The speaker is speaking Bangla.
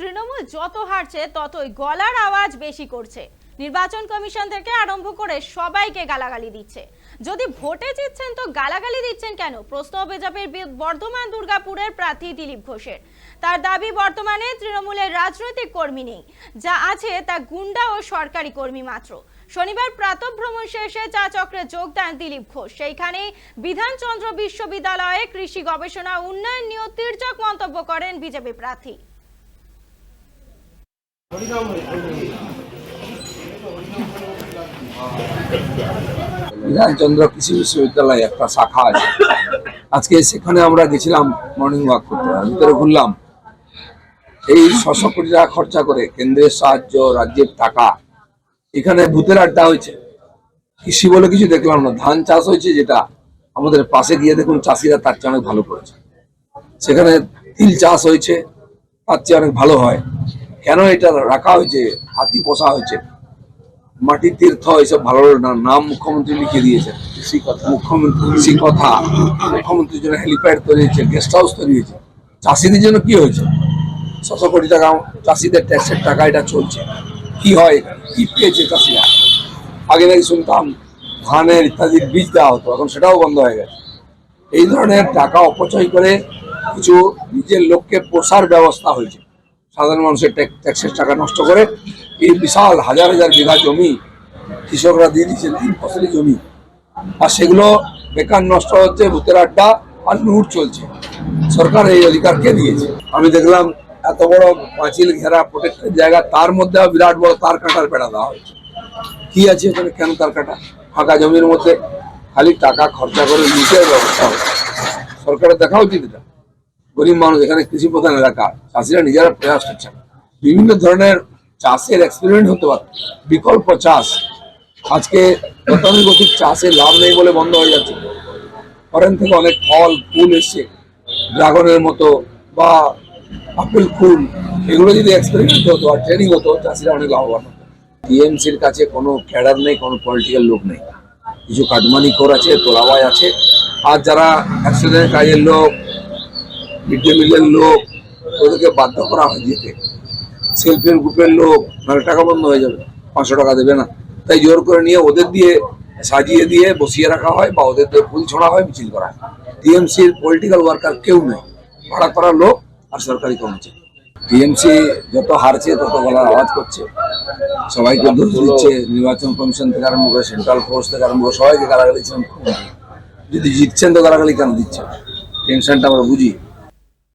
তৃণমূল যত হারছে, ততই গলার আওয়াজ বেশি করছে। নির্বাচন কমিশন থেকে আরম্ভ করে সবাইকে গালাগালি দিচ্ছে। যদি ভোটে জিতছেন তো গালাগালি দিচ্ছেন কেন? প্রশ্ন বিজেপির বর্ধমান দুর্গাপুরের প্রার্থী দিলীপ ঘোষের। তার দাবি, বর্তমানে তৃণমূলের রাজনৈতিক কর্মী নেই। যা আছে তা গুন্ডা ও সরকারি কর্মী মাত্র। শনিবার প্রাতঃ ভ্রমণ শেষে চা চক্রে যোগ দেন দিলীপ ঘোষ। সেইখানেই বিধানচন্দ্র বিশ্ববিদ্যালয়ে কৃষি গবেষণা উন্নয়ন নিয়ে তির্যক মন্তব্য করেন বিজেপি প্রার্থী। বিধানচন্দ্র কৃষি বিশ্ববিদ্যালয়ে একটা শাখা আছে। আজকে সেখানে আমরা গেছিলাম মর্নিং ওয়াক করতে। ভিতরে ঘুরলাম। এই ছশো কোটি টাকা খরচা করে কেন্দ্রের সাহায্য, রাজ্যের টাকা, এখানে ভূতের আড্ডা হয়েছে। কৃষি বলে কিছু দেখলাম না। ধান চাষ হয়েছে যেটা, আমাদের পাশে গিয়ে দেখুন চাষিরা তার চেয়ে অনেক ভালো করেছে। সেখানে তিল চাষ হয়েছে, তার চেয়ে অনেক ভালো হয়। কেন এটা রাখা হয়েছে? হাতি পোষা হয়েছে। মাটির তীর্থ এসব ভালো না নাম মুখ্যমন্ত্রী লিখে দিয়েছেন। কৃষি মুখ্যমন্ত্রী কথা। মুখ্যমন্ত্রীর জন্য হেলিপ্যাড তৈরি হয়েছে গেস্ট হাউস তৈরি হয়েছে। চাষিদের জন্য কি হয়েছে? ছশো কোটি টাকা চাষিদের ট্যাক্সের টাকা এটা চলছে। কি হয়? কি পেয়েছে চাষিরা? আগে নাকি শুনতাম ধানের ইত্যাদির বীজ দেওয়া হতো এখন সেটাও বন্ধ হয়ে গেছে। এই ধরনের টাকা অপচয় করে কিছু নিজের লোককে পোষার ব্যবস্থা হয়েছে। সাধারণ মানুষের ট্যাক- ট্যাক্সের টাকা নষ্ট করে এই বিশাল হাজার হাজার বিঘা জমি কৃষকরা দিয়ে দিচ্ছে তিন ফসলি জমি। আর সেগুলো বেকার নষ্ট হচ্ছে, ভূতের আড্ডা আর লুট চলছে। সরকার এই অধিকার কে দিয়েছে। আমি দেখলাম এত বড় পাঁচিল ঘেরা প্রোটেক্টেড জায়গা, তার মধ্যে বিরাট বড় তার কাটার বেড়া দেওয়া হয়েছে। কি আছে এখানে? কেন তার কাটা? ফাঁকা জমির মধ্যে খালি টাকা খরচা করে লুটের ব্যবস্থা হচ্ছে। সরকারের দেখা উচিত এটা গরিব মানুষ, এখানে কৃষি প্রধান এলাকা, চাষিরা নিজেরা প্রয়াস করছেন বিভিন্ন ধরনের চাষের এক্সপেরিমেন্ট হতে পারে। বিকল্প চাষ। আজকে গতানুগতিক চাষে লাভ নেই বলে বন্ধ হয়ে যাচ্ছে। ফরেন থেকে অনেক ফল, ফুল এসছে। ড্রাগনের মতো বা আপেল ফুল এগুলো যদি এক্সপেরিমেন্ট হতো আর ট্রেনিং হতো, চাষিরা অনেক লাভবান হতো। টিএমসির কাছে কোনো ক্যাডার নেই, কোনো পলিটিক্যাল লোক নেই। কিছু কাটমানি কর আছে তোলাবাই আছে। আর যারা অ্যাক্সিডেন্ট কাজের লোক মিড ডে মিলের লোক, ওদেরকে বাধ্য করা হয় যেতে সেলফ হেল্প গ্রুপের লোক, নাহলে টাকা বন্ধ হয়ে যাবে, পাঁচশো টাকা দেবে না। তাই জোর করে নিয়ে ওদের দিয়ে সাজিয়ে দিয়ে বসিয়ে রাখা হয় বা ওদের দিয়ে ফুল ছড়া হয়, মিছিল করা হয়। টিএমসির পলিটিক্যাল ওয়ার্কার কেউ নেই। ভাড়া করা লোক আর সরকারি কর্মচারী। টিএমসি যত হারছে, তত গলার আওয়াজ করছে। সবাইকে দোষ দিচ্ছে, নির্বাচন কমিশন থেকে আরম্ভ করে সেন্ট্রাল ফোর্স থেকে আরম্ভ করে সবাইকে গালাগালি যদি জিতছেন তো গালাগালি কেন দিচ্ছে টেনশনটা আমরা বুঝি।